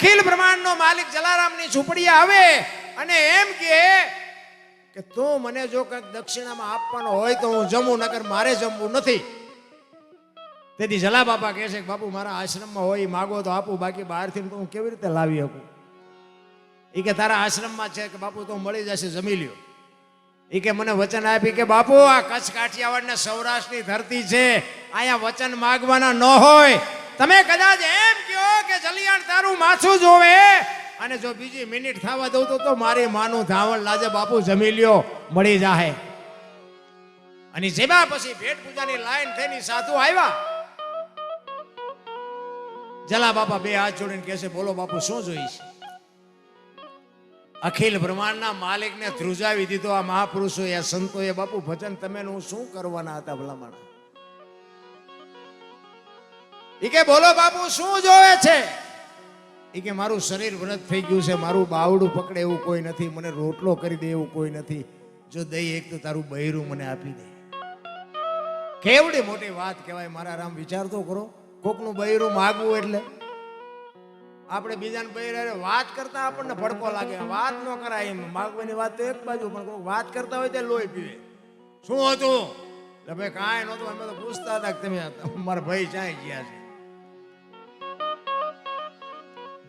અખિલ બ્રહ્માંડનો માલિક જલારામની ઝૂંપડી આવે અને એમ કે કે તું મને જો કંઈક દક્ષિણામાં આપવાનો હોય તો હું જમું, નકર મારે જમવું નથી. તેથી જલા બાપા કહે છે કે બાપુ, મારા આશ્રમમાં હોય માગો તો આપું, બાકી બહારથી હું કેવી રીતે લાવી શકું? એ કે તારા આશ્રમમાં છે કે બાપુ, તો મળી જશે, જમી લ્યો. એ કે મને વચન આપી કે બાપુ, આ કચ્છ કાઠિયાવાડ ને સૌરાષ્ટ્રની ધરતી છે, અહીંયા વચન માગવાના ન હોય. તમે કદાચ એમ કહો કે જલિયાણ તારું માથું જોવે? અને જો બીજી મિનિટ થવા દઉં તો મારી માનું ધાવણ લાજે બાપુ જમી લ્યો, મળી જાહે. અને જેમાં પછી ભેટ પૂજાની લાઈન થઈને સાધુ આવ્યા. જલા બાપા બે હાથ જોડીને કહેશે બોલો બાપુ, શું જોઈશ? અખિલ બ્રહ્માંડના માલિકને ધ્રુજાવી દીધો આ મહાપુરુષો એ સંતો સંતોએ, બાપુ, ભજન તમે હું શું કરવાના હતા ભલામણ? ઈ કે, બોલો બાપુ, શું જોવે છે? ઈ કે, મારું શરીર વ્રત થઈ ગયું છે, મારું બાવડું પકડે એવું કોઈ નથી, મને રોટલો કરી દે એવું કોઈ નથી. જો દઈ એક તો તારું બૈરું મને આપી દે. કેવડી મોટી વાત કહેવાય મારા રામ વિચાર તો કરો. કોકનું બૈરું માગવું એટલે. આપણે બીજાને બૈરા વાત કરતા આપણને ભડકો લાગે. વાત ન કરાય એમ. માગવાની વાત તો એક બાજુ, પણ કોઈક વાત કરતા હોય તે લોહી પીવે. શું હતું? ભાઈ કાંઈ નહોતું, અમે તો પૂછતા હતા કે તમે મારા ભાઈ ચાઈ ગયા છે?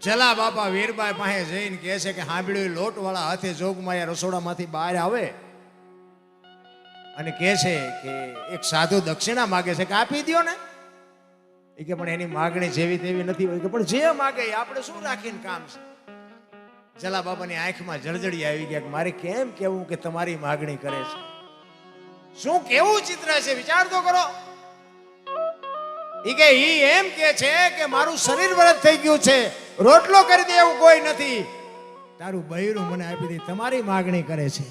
જલા બાપા વીરબાઈ પાસે જઈને કહે છે કે હાંભળ્યું લોટ વાળા હાથે એ રસોડામાંથી બહાર આવે. અને કહે છે કે એક સાધુ દક્ષિણા માગે છે કે, આપી દો ને. એ કે, પણ એની માગણી જેવી તેવી નથી હોય. કે, પણ જે માગે આપણે શું રાખીને કામ છે? જલા બાબાની આંખમાં જળજડી આવી ગયા કે, મારે કેમ કેવું કે તમારી માગણી કરે છે? શું કેવું ચિત્ર છે? વિચાર તો કરો. ઈ કે, ઈ એમ કે છે કે મારું શરીર વરત થઈ ગયું છે. રોટલો કરી દે એવું કોઈ નથી. તારું બૈરું મને આપી દે, તમારી માગણી કરે છે.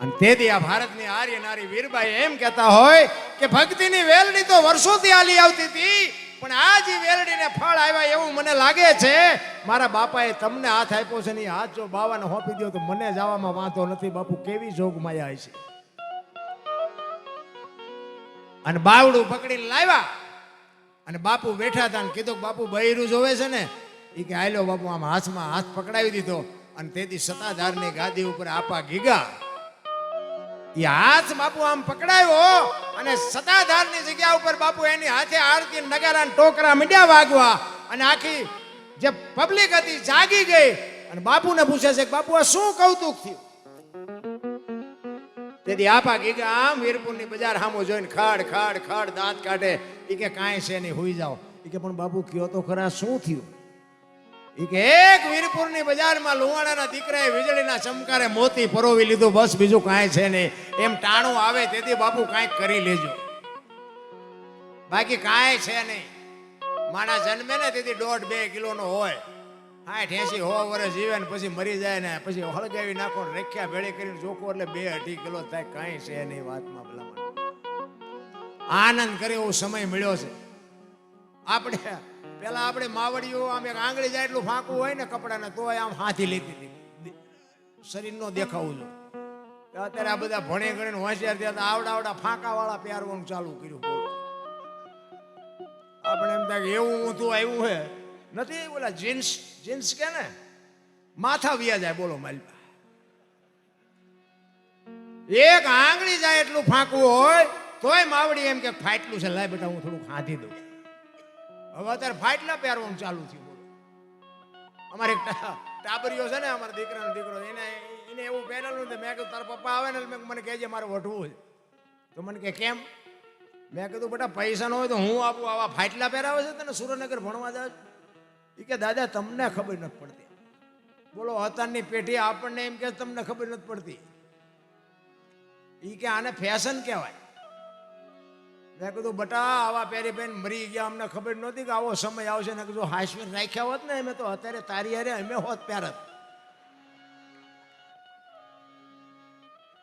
અને તેથી આ ભારતની આર્ય નારી વીરબાઈ એમ કહેતા હોય કે ભક્તિની વેલડી તો વર્ષોથી આલી આવતી હતી, પણ આ જે વેલડીને ફળ આવ્યા એવું મને લાગે છે. મારા બાપાએ તમને હાથ આપ્યો છે ને હાથ જો બાવાને હોપી દો તો મને જવામાં વાંધો નથી બાપુ, કેવી જોગ માયા છે અને બાવડું પકડીને લાવ્યા. અને બાપુ બેઠા હતા અને કીધું બાપુ બૈરું જોવે છે ને એ કે આયલો બાપુ, આમ હાથમાં હાથ પકડાવી દીધો અને તેથી સત્તાધારની ગાદી ઉપર આપા ગીગા. એ હાથ બાપુ આમ પકડાયો અને સત્તાધારની જગ્યા ઉપર બાપુ એની હાથે આરતી નગારા ટોકરા મીડિયા વાગવા અને આખી જે પબ્લિક હતી જાગી ગઈ અને બાપુને પૂછે છે કે બાપુ આ શું કૌતુક થયું? તેથી આપા કે આમ વીરપુરની બજાર સામો જોઈને ખાડ ખાડ ખાડ દાંત કાઢે. એ કે કાંઈ છે નહીં, હોઈ જાઓ. એ કે, પણ બાપુ, કયો તો ખરા, શું થયું? એ કે, એક વીરપુરની બજારમાં લુવાણાના દીકરાએ વીજળીના ચમકારે મોતી પરોવી લીધું. બસ બીજું કાંઈ છે નહીં. એમ ટાણું આવે તેથી બાપુ કાંઈક કરી લેજો. બાકી કાંઈ છે નહીં. માણસ જન્મે ને તેથી દોઢ બે કિલોનો હોય. સાઠ એસી હો વર્ષ જીવે ને પછી મરી જાય ને પછી હળગાવી નાખો રેખ્યા ભેળી કરીને જોખો એટલે બે અઢી કિલો થાય, કાંઈ છે નહીં વાતમાં ભલામણ. આનંદ કરે એવો સમય મળ્યો છે. આપણે, પેલા આપણે માવડીઓ આમ એક આંગળી જાય એટલું ફાંકું હોય ને કપડાને, તોય આમ હાથી લેતી હતી. શરીરનો દેખાવું જો. અત્યારે આ બધા ભણે ગણીને હોશિયાર થયા આવડા આવડા ફાંકા વાળા પહેરવાનું ચાલુ કર્યું. આપણે એમ થાય એવું ઊંધું આવ્યું હે નથી બોલા જીન્સ જીન્સ કે ને, માથા વિયા જાય, બોલો માલપા એક આંગળી જાય એટલું ફાંકવું હોય, તોય માવડી એમ કે ફાટલું છે, લાય બેટા, હું થોડું ખાધી દઉં. હવે અત્યારે ફાટલા પહેરવાનું ચાલુ થયું, બોલો. અમારે એક ટાબરીઓ છે ને, અમારા દીકરાનો દીકરો, એને એને એવું પહેરેલું મેં કીધું, તારા પપ્પા આવે ને મેં મને કહેજે, મારે વઢવું છે. તો મને કે, કેમ? મેં કીધું, બેટા, પૈસા ન હોય તો હું આપું, આવા ફાટલા પહેરાવે છે તને, સુરેન્દ્રનગર ભણવા જાય એ કે, દાદા, તમને ખબર નથી પડતી. બોલો અત્યારની પેઢી આપણને એમ કે, તમને ખબર નથી પડતી. એ કે, આને ફેશન કહેવાય. મેં કીધું, બટા, આવા પહેરી પહેરીને મરી ગયા, અમને ખબર નહોતી કે આવો સમય આવશે. ને કીધું, હાશમીર રાખ્યા હોત ને, અમે તો અત્યારે તારી હારે, અમે હોત પહેરત.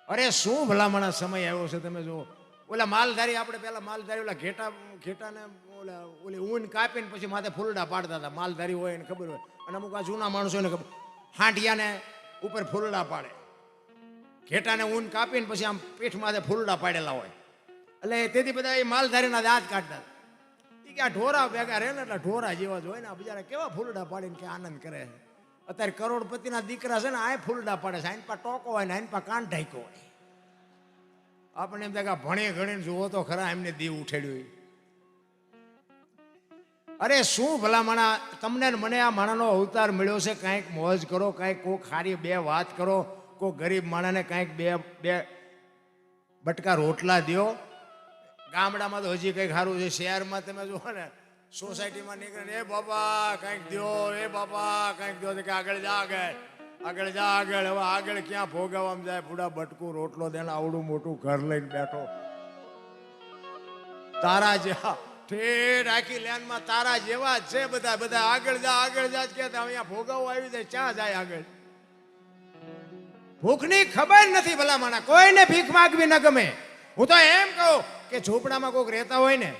અરે, શું ભલામણા સમય આવ્યો છે તમે જુઓ. ઓલા માલધારી, આપણે પેલા માલધારી ઓલા ઘેટા, ઘેટાને ઓલા, ઓલી ઊન કાપીને પછી માથે ફૂલડા પાડતા હતા. માલધારી હોય એને ખબર હોય. અને અમુક આ જૂના માણસો ખબર હાંડિયાને ઉપર ફૂલડા પાડે. ઘેટાને ઊન કાપીને પછી આમ પીઠ માથે ફૂલડા પાડેલા હોય. એટલે તેથી બધા એ માલધારીના દાંત કાઢતા એ કે આ ઢોરા ભેગા રહે ને એટલે ઢોરા જેવા જ હોય ને, આ બિચારા કેવા ફૂલડા પાડીને કે આનંદ કરે અત્યારે કરોડપતિના દીકરા છે ને, આ ફૂલડા પાડે છે. આઈન પા ટોકો હોય ને, આઈન પા કાન ઢાંક્યો હોય. આપણે એમ થાય કે ભણે ગણીને જુઓ તો ખરા એમને દીવ ઉઠેડ્યું. અરે શું ભલા માણા તમને મને આ માણાનો અવતાર મળ્યો છે, કાંઈક મોજ કરો, કાંઈક કોઈક ખારી બે વાત કરો કોઈ ગરીબ માણાને કાંઈક બે બે બટકા રોટલા દ્યો. ગામડામાં તો હજી કંઈક સારું છે, શહેરમાં તમે જુઓ ને, સોસાયટીમાં નીકળે એ બાપા, કંઈક દો એ બાપા, કંઈક તો કે આગળ જા આગળ આગળ જા, આગળ, હવે આગળ ક્યાં ભોગવવામાં જાય? પૂડા બટકું રોટલો દેને આવડું મોટું ઘર લઈને બેઠો. તારા જેવા, ઠેર આખી લેનમાં તારા જેવા જ છે બધા બધા. આગળ જા આગળ જા કે અહીંયા ભોગવવા આવી જાય, ક્યાં જાય આગળ? ભૂખની ખબર નથી ભલા માણા કોઈને ભીખ માગવી ન ગમે. હું તો એમ કહું કે ઝૂંપડામાં કોઈક રહેતા હોય ને,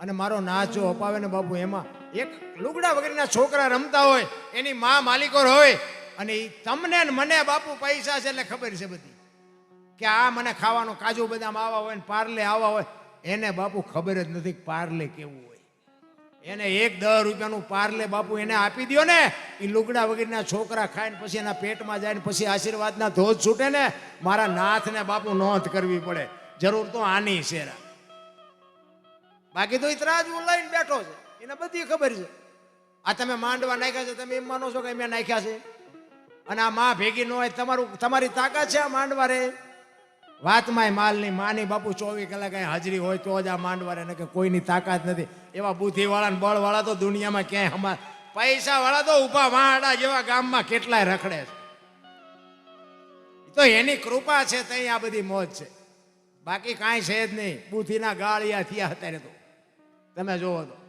અને મારો નાચ અપાવે ને બાપુ, એમાં એક લુગડા વગેરેના છોકરા રમતા હોય, એની માં માલિકોર હોય અને તમને ને મને બાપુ પૈસા છે એટલે ખબર છે બધી. કે આ મને ખાવાનું કાજુ બદામ આવા હોય ને પાર્લે આવા હોય, એને બાપુ ખબર જ નથી પાર્લે કેવું હોય. એને એક દસ રૂપિયાનું પાર્લે બાપુ એને આપી દો ને એ લુગડા વગેરેના છોકરા ખાઈને પછી એના પેટમાં જાય ને પછી આશીર્વાદના ધોધ છૂટે ને, મારા નાથને બાપુ નોંધ કરવી પડે. જરૂર તો આની છે રા. બાકી તો એ ત્રાજવું લઈને બેઠો છે. એને બધી ખબર છે. આ તમે માંડવા નાખ્યા છે, તમે એમ માનો છો કે મેં નાખ્યા છે? અને આ માં ભેગી ન હોય, તમારું, તમારી તાકાત છે આ માંડવા રે વાતમાં માલની માની બાપુ ચોવીસ કલાક હાજરી હોય તો જ આ માંડવા રે ને કે કોઈની તાકાત નથી. એવા બુદ્ધિવાળા ને બળવાળા તો દુનિયામાં ક્યાંય હમા પૈસા વાળા તો ઊભા વાડા જેવા ગામમાં કેટલાય રખડે છે. તો એની કૃપા છે, તઈ આ બધી મોજ છે. બાકી કાંઈ છે જ નહીં. બુદ્ધિના ગાળિયા થયા અત્યારે તો. તમે જોવો તો.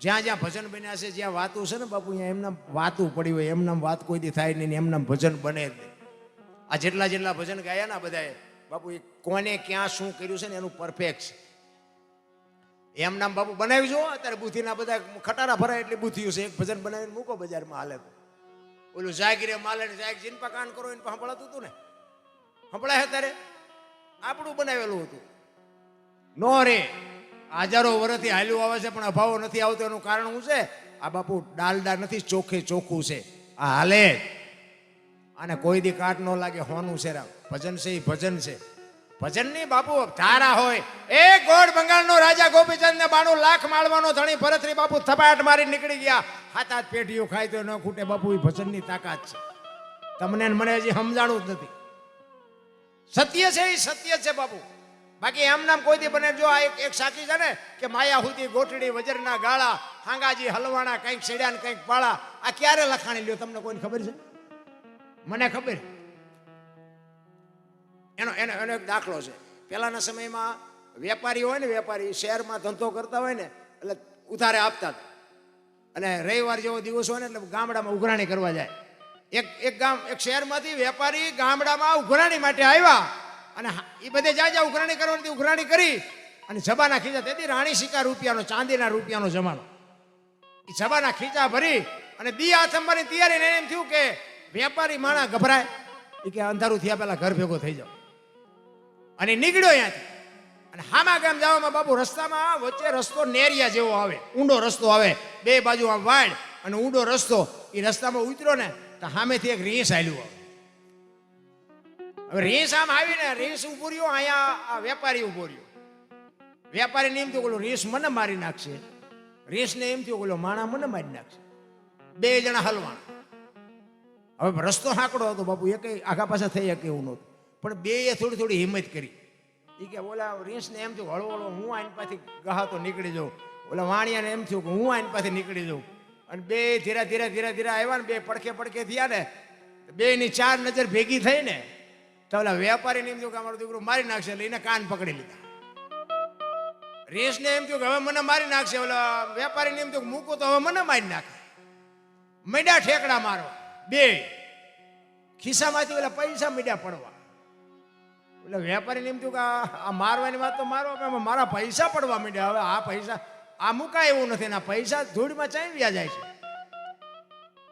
જ્યાં જ્યાં ભજન બન્યા છે, જ્યાં વાતું છે ને બાપુ અહીંયા એમના વાતું પડી હોય એમના વાત કોઈ દી થાય નહીં એમના ભજન બને જ નહીં. આ જેટલા જેટલા ભજન ગાયા ને બધાએ, બાપુ, એ કોને ક્યાં શું કર્યું છે ને એનું પરફેક્ટ છે. એમ નામ બાપુ બનાવી જો અત્યારે બુદ્ધિના બધા ખટારા ભરાય એટલે બુદ્ધિયું છે. એક ભજન બનાવીને મૂકો બજારમાં હાલે ઓલું જાગીરે માલે જાગ જીનપા કાન કરો એને સાંભળાતું હતું ને? સંભળાય અત્યારે આપણું બનાવેલું હતું. નો રે. હજારો વર્ષથી હાલ્યું આવે છે, પણ અભાવો નથી આવતો. એનું કારણ શું છે? આ બાપુ ડાલડા નથી ચોખ્ખે ચોખ્ખું છે. આ હાલે. અને કોઈ દી કાટ ન લાગે, હોનું છે ભજન છે એ ભજન છે. ભજન નહીં બાપુ ધારા હોય. એ ગોળ બંગાળનો રાજા ગોપીચંદ ને બાણું લાખ માળવાનો ધણી ભરતરી બાપુ થપાટ મારી નીકળી ગયા. હાથ હાથ પેટીઓ ખાય તો ન ખૂટે બાપુ એ ભજનની તાકાત છે. તમને મને હજી સમજાણું જ નથી. સત્ય છે એ સત્ય છે બાપુ. બાકી એમ નામ કોઈ દી બને જો આ એક એક સાચી છે ને, કે માયા હુદી ગોઠડી વજરના ગાળા, હાંગાજી, હલવાણા, કંઈક સેડ્યા ને કંઈક પાળા, આ ક્યારે લખાણી લ્યો? તમને કોઈને ખબર છે? મને ખબર. એનો એનો એનો એક દાખલો છે. પહેલાના સમયમાં વેપારી હોય ને, વેપારી શહેરમાં ધંધો કરતા હોય ને, એટલે ઉધારે આપતા. અને રવિવાર જેવો દિવસ હોય ને, એટલે ગામડામાં ઉઘરાણી કરવા જાય. એક એક ગામ એક શહેરમાંથી વેપારી ગામડામાં ઉઘરાણી માટે આવ્યા. અને એ બધે જ્યાં જ્યાં ઉઘરાણી કરવાની ઉઘરાણી કરી અને જબાના ખીચા તેથી રાણી સિક્કા રૂપિયાનો, ચાંદીના રૂપિયાનો જમાનો. એ જબાના ખીચા ભરી અને દી આથંબાની તૈયારી એને એમ થયું કે વેપારી માણા ગભરાય. એ કે અંધારું થયા પહેલા ઘર ભેગો થઈ જાવ અને નીકળ્યો અહીંયાથી. અને હામા ગામ જવામાં બાપુ રસ્તામાં વચ્ચે રસ્તો નેરિયા જેવો આવે. ઊંડો રસ્તો આવે. બે બાજુ આમ વાડ અને ઊંડો રસ્તો. એ રસ્તામાં ઉતર્યો ને તો સામેથી એક રીંસ આલ્યું આવે. રીંસ આમ આવીને રીંસ ઊભો રહ્યો, અહીંયા વેપારી ઊભો રહ્યો. વેપારીને એમ થયું ઓલો રીસ મને મારી નાખશે. રીંસને એમ થયું ઓલો માણા મને મારી નાખશે. બે જણા હલવાણ હવે રસ્તો હાંકડો હતો, બાપુ એક આખા પાછા થઈ શકે એવું નહોતું. પણ બે એ થોડી થોડી હિંમત કરી. એ કે ઓલા રીસને એમ થયું હળવો હળવો હું આની પાછી ગહાતો નીકળી જાઉં. ઓલા વાણિયાને એમ થયું કે હું આની પાસે નીકળી જાઉં. અને બે ધીરે ધીરે ધીરે ધીરે આવ્યા ને બે પડખે પડખે થયા ને બે ની ચાર નજર ભેગી થઈ ને તો ઓલા વેપારી એમ થયું કે અમારો દીકરો મારી નાખશે, એટલે એને કાન પકડી લીધા. રેસને એમ થયું કે હવે મને મારી નાખશે, ઓલા વેપારીને એમ થયું કે મૂકો તો હવે મને મારી નાખે. મેડા ઠેકડા મારવા બે. ખિસ્સામાંથી ઓલા પૈસા મીડ્યા પડવા. એટલે વેપારીને એમ થયું કે આ મારવાની વાત તો મારવા પણ મારા પૈસા પડવા માંડ્યા હવે આ પૈસા આ મુકાય એવું નથી આ પૈસા ધૂળમાં ચાઈ વ્યા જાય છે.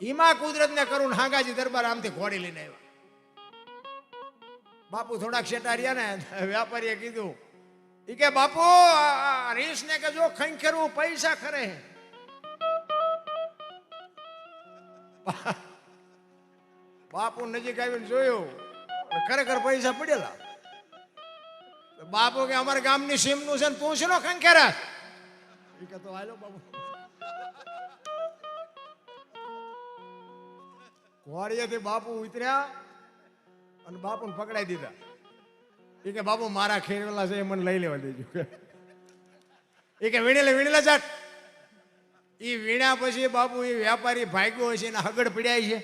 ઈમા કુદરતને કરું ને હાંગાજી દરબાર આમથી ઘોડી લઈને આવ્યા. બાપુ થોડાક શેટા રહ્યા ને વેપારીએ કીધું એ કે, બાપુ રીસ ને કે જો ખંખેરવું પૈસા ખરે. બાપુ નજીક આવીને જોયું ખરેખર પૈસા પડેલા. બાપુ કે, અમારા ગામની સીમનું છે ને, તું શેનો ખંખેરા? એ કે, તો હાલો, બાપુ. કોળિયેથી બાપુ ઉતર્યા અને બાપુને પકડાઈ દીધા. એ કે, બાપુ, મારા ખેરવેલા છે, એ મને લઈ લેવા દેજો. એ કે, વીણેલે, વીણેલા જાટ એ વીણ્યા પછી બાપુ એ વ્યાપારી ભાગ્યો છે ને આગળ પડ્યા છે.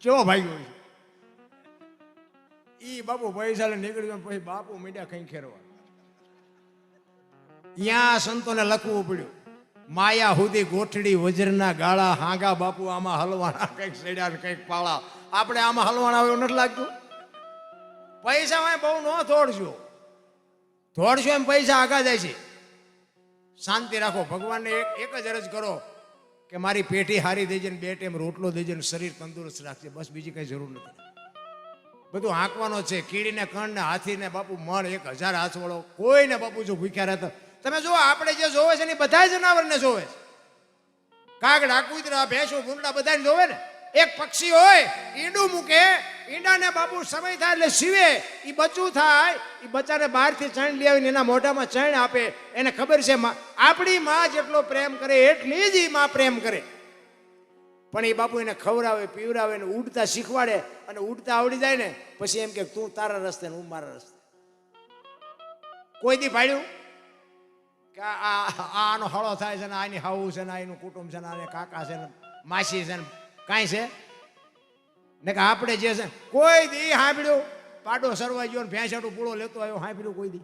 કેવો ભાગ્યો છે? ઈ બાપુ પૈસા નીકળી ગયો પછી બાપુ મીડ્યા કઈ ખેરવા. ત્યાં સંતોને લખવું પડ્યું. માયા હુદી ગોઠડી, વજ્રના ગાળા, હાંગા બાપુ આમાં હલવાના, કંઈક સેડ્યા કંઈક પાળા. આપણે આમાં હલવાના હોય એવું નથી લાગતું. પૈસા માં બહુ ન થોડજો થોડશો એમ પૈસા આગા જાય છે. શાંતિ રાખો, ભગવાનને એક એક જ અરજ કરો કે મારી પેટી હારી દેજે ને બે ટાઈમ રોટલો દેજે શરીર તંદુરસ્ત રાખજે. બસ બીજી કઈ જરૂર નથી. બધું હાંકવાનો છે. કીડીને કણ ને હાથીને, બાપુ મળ એક હજાર હાથ વળો કોઈને બાપુ જો ભૂખ્યા રહેતા. તમે જો આપણે જે જોવે છે ને બધા જનાવરને જોવે છે. કાગડા કૂતરા ભેંસો ભૂંડા બધાને જોવે ને? એક પક્ષી હોય, ઈંડું મૂકે, ઈંડાને બાપુ સમય થાય એટલે સીવે. એ બચ્ચું થાય એ બચ્ચાને બહારથી ચણ લઈ આવીને એના મોઢામાં ચણ આપે. એને ખબર છે આપણી માં જેટલો પ્રેમ કરે, એટલી જ એ માં પ્રેમ કરે. પણ એ બાપુ એને ખવડાવે, પીવડાવે ને ઉડતા શીખવાડે અને ઉડતા આવડી જાય ને, પછી એમ કે, તું તારા રસ્તે ને હું મારા રસ્તે. કોઈ દી ભાડ્યું? કે આ આનો હળો થાય છે ને, આની હાવું છે ને આ એનું કુટુંબ છે ને, આને કાકા છે ને, માસી છે ને કાંઈ છે? ને કે આપણે જે છે, કોઈ દી હાંભળ્યું પાડો સરવા ગયો ને ભેંસાટું પૂળો લેતો આવ્યો હાંભળ્યું કોઈ દી?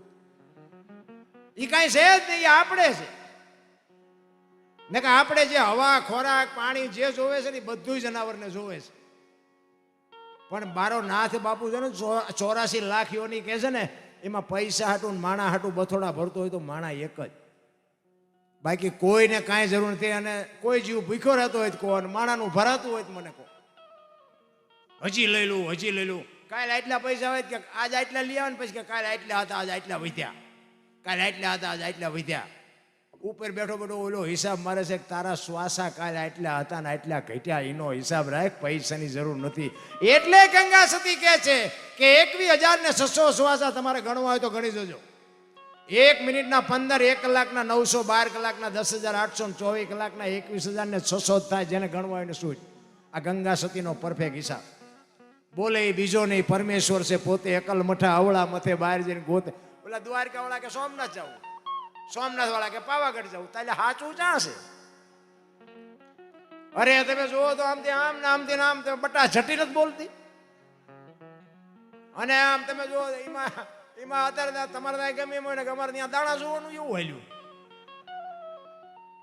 એ કાંઈ છે જ નહીં એ આપણે છે. ને કે આપણે જે હવા, ખોરાક, પાણી જે જોવે છે ને એ બધું જનાવરને જોવે છે. પણ બારો નાથ બાપુ છે ને ચોરાસી લાખ યોની કહે છે ને, એમાં પૈસા હાટું માણા હાટું બથોડા ભરતો હોય તો માણા એક જ. બાકી કોઈને કાંઈ જરૂર નથી. અને કોઈ જીવ ભૂખ્યો રહેતો હોય કહો અને માણાનું ભરાતું હોય તો મને કહો. હજી લઈ લઉં હજી લઈ લઉં. કાલે આટલા પૈસા હોય કે આજ આટલા લઈ આવે ને પછી કે કાલે આટલા હતા આજ આટલા વધ્યા. કાલે આટલા હતા આજ આટલા વધ્યા. ઉપર બેઠો બેઠો ઓલો હિસાબ મારે છે કે તારા શ્વાસા કાલે આટલા હતા ને આટલા ઘટ્યા. એનો હિસાબ રાખ પૈસાની જરૂર નથી. એટલે ગંગા સતી કહે છે કે એકવી હજાર ને છસો શ્વાસા તમારે ગણવા હોય તો ગણી જોજો. એક મિનિટના પંદર, એક કલાકના નવસો, બાર કલાકના દસ હજાર, આઠસો ચોવીસ કલાકના એકવીસ હજાર ને છસો થાય જેને ગણવા હોય ને શું આ ગંગા સતીનો પરફેક્ટ હિસાબ. બોલે એ બીજો નહીં, પરમેશ્વર છે, પોતે એકલ મઠા, અવળા મથે બહાર જઈને ગોતે. ઓલા દ્વારકા વાળા કે સોમનાથ જવું સોમનાથ વાળા કે પાવાગઢ જવું તાલે સાચું છે? અરે તમે જુઓ તો આમ આમ ને આમ તમે બટા જટી નથી બોલતી. અને આમ તમે જુઓ એમાં એમાં અત્યારે ત્યાં તમારે ત્યાં ગમે એમ હોય ને અમારે ત્યાં દાણા જોવાનું એવું હાલ્યું.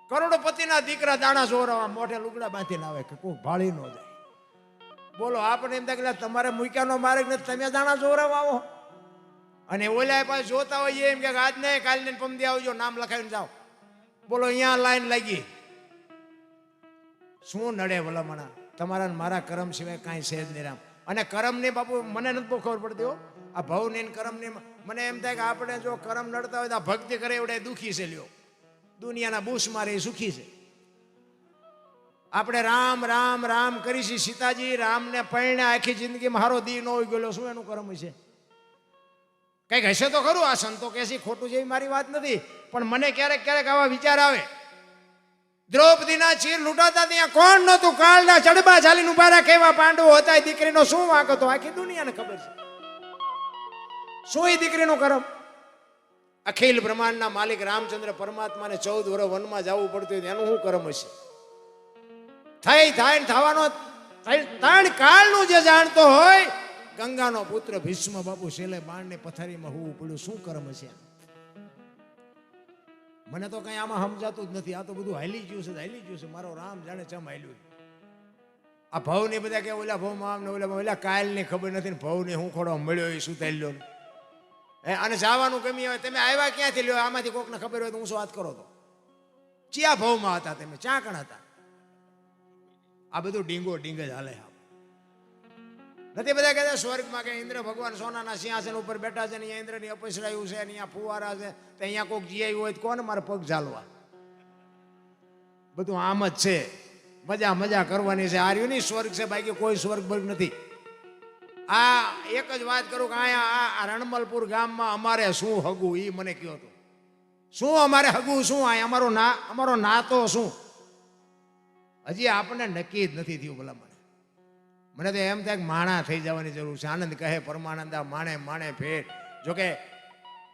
કરોડપતિના દીકરા દાણા જોરવા મોઢે લુગડા બાંધીને આવે કે કોઈ ભાળી ન જાય. બોલો આપણે એમ થાય તમારે મૂક્યાનો માર્ગ ને તમે દાણા જોરાવા આવો. અને ઓલા પાસે જોતા હોઈએ એમ કે આજ ને કાલ ને પમદી આવજો, નામ લખાવીને જાઓ. બોલો, અહીંયા લાઈન લાગી. શું નડે ભલામણા? તમારા મારા કરમ સિવાય કાંઈ છે જ નહીં રામ. અને કર્મની બાપુ, મને નથી બહુ ખબર પડતી હો. આ ભવની કર્મની મને એમ થાય કે આપણે જો કર્મ નડતા હોય તો આ ભક્તિ કરે એવડે દુખી છે લ્યો. દુનિયાના બૂસ મારે એ સુખી છે. આપણે રામ રામ રામ કરીશી સીતાજી, રામને પૈણે આખી જિંદગીમાં હારો દી ન હોય ગયેલો, શું એનું કર્મ છે? કંઈક હશે તો ખરું, આ સંતો કે છે, ખોટું જેવી મારી વાત નથી, પણ મને ક્યારેક ક્યારેક આવા વિચાર આવે. દ્રૌપદીના ચીર લૂંટાતા ત્યાં કોણ નહોતું? કાળના ચડબા ચાલીને ઊભા રાખે કેવા પાંડવો હતા દીકરીનો શું વાંક હતો? આખી દુનિયાને ખબર છે. શું એ દીકરીનો કરમ અખિલ બ્રહ્માંડના માલિક રામચંદ્ર પરમાત્માને ચૌદ વર્ષ વનમાં જવું પડતું હોય તો એનું શું કરમ હશે? થઈ, થાય ને થવાનો ત્રણ કાળનું જે જાણતો હોય, ગંગાનો પુત્ર ભીષ્મ બાપુ છેલ્લે બાણને પથારીમાં હોવું પડ્યું. શું કર્મ છે મને તો કઈ આમાં સમજાતું જ નથી. આ તો બધું હાલી ગયું છે, હાલી ગયું છે. મારો રામ જાણે ચમ હાલ્યું આ ભવ ને બધા કે ઓલા ભવમાં આમ ને ઓલા ઓલા કાલની ખબર નથી ને ભવ ને હું ખોડો મળ્યો એ થઈ લ્યો અને જવાનું ગમી હોય, તમે આવ્યા ક્યાંથી? લ્યો, આમાંથી કોકને ખબર હોય તો હું શું વાત કરો તો? ચિયા ભાવમાં હતા તમે, ચા કણ હતા? આ બધું ડીંગો ડીંગ જ હાલે હા નથી બધા કહેતા, સ્વર્ગમાં કે ઇન્દ્ર ભગવાન સોનાના સિંહાસન ઉપર બેઠા છે ને અહીંયા ઇન્દ્રની અપસરાયું છે અહીંયા ફુવારા છે, તો અહીંયા કોઈક જીઆઈ હોય તો કોને મારે પગ ચાલવા બધું આમ જ છે. મજા મજા કરવાની છે. આર્યું નહીં સ્વર્ગ છે, બાકી કોઈ સ્વર્ગ બર્ગ નથી. આ એક જ વાત કરું કે અહીંયા આ રણમલપુર ગામમાં અમારે શું હગું? એ મને કહ્યું હતું શું અમારે હગું? શું આ અમારો ના અમારો નાતો શું? હજી આપણને નક્કી જ નથી થયું ભલા મને. મને તો એમ થાય કે માણા થઈ જવાની જરૂર છે. આનંદ કહે, પરમાનંદા માણે માણે ફેર જોકે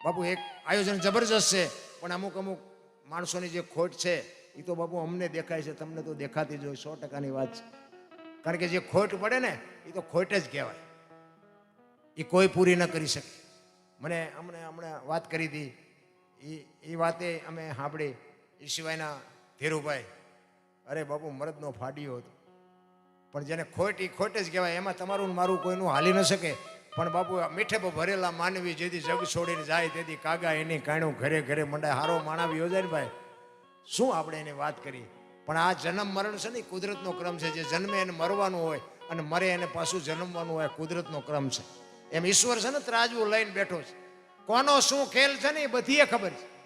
બાપુ, એક આયોજન જબરજસ્ત છે, પણ અમુક અમુક માણસોની જે ખોટ છે એ તો બાપુ અમને દેખાય છે, તમને તો દેખાતી જ હોય, સો ટકાની વાત છે. કારણ કે જે ખોટ પડે ને એ તો ખોટ જ કહેવાય. એ કોઈ પૂરી ન કરી શકે. મને અમને હમણાં વાત કરી હતી. એ એ વાતે અમે સાંભળી. એ સિવાયના ધીરુભાઈ, અરે બાપુ, મરદનો ફાડ્યો હતો. પણ જેને ખોટ એ ખોટ જ કહેવાય, એમાં તમારું મારું કોઈનું હાલી ન શકે. પણ બાપુ મીઠે ભરેલા માનવી જેથી જગ છોડીને જાય, તેથી કાગા એની કાણું ઘરે ઘરે મંડાય. હારો માણાવી યોજાય ને ભાઈ. શું આપણે એની વાત કરી? પણ આ જન્મ મરણ છે ને કુદરતનો ક્રમ છે. જે જન્મે એને મરવાનું હોય અને મરે એને પાછું જન્મવાનું હોય, કુદરતનો ક્રમ છે. એમ ઈશ્વર છે ને ત્રાજવું લઈને બેઠો છે. કોનો શું ખેલ છે ને એ બધીએ ખબર છે.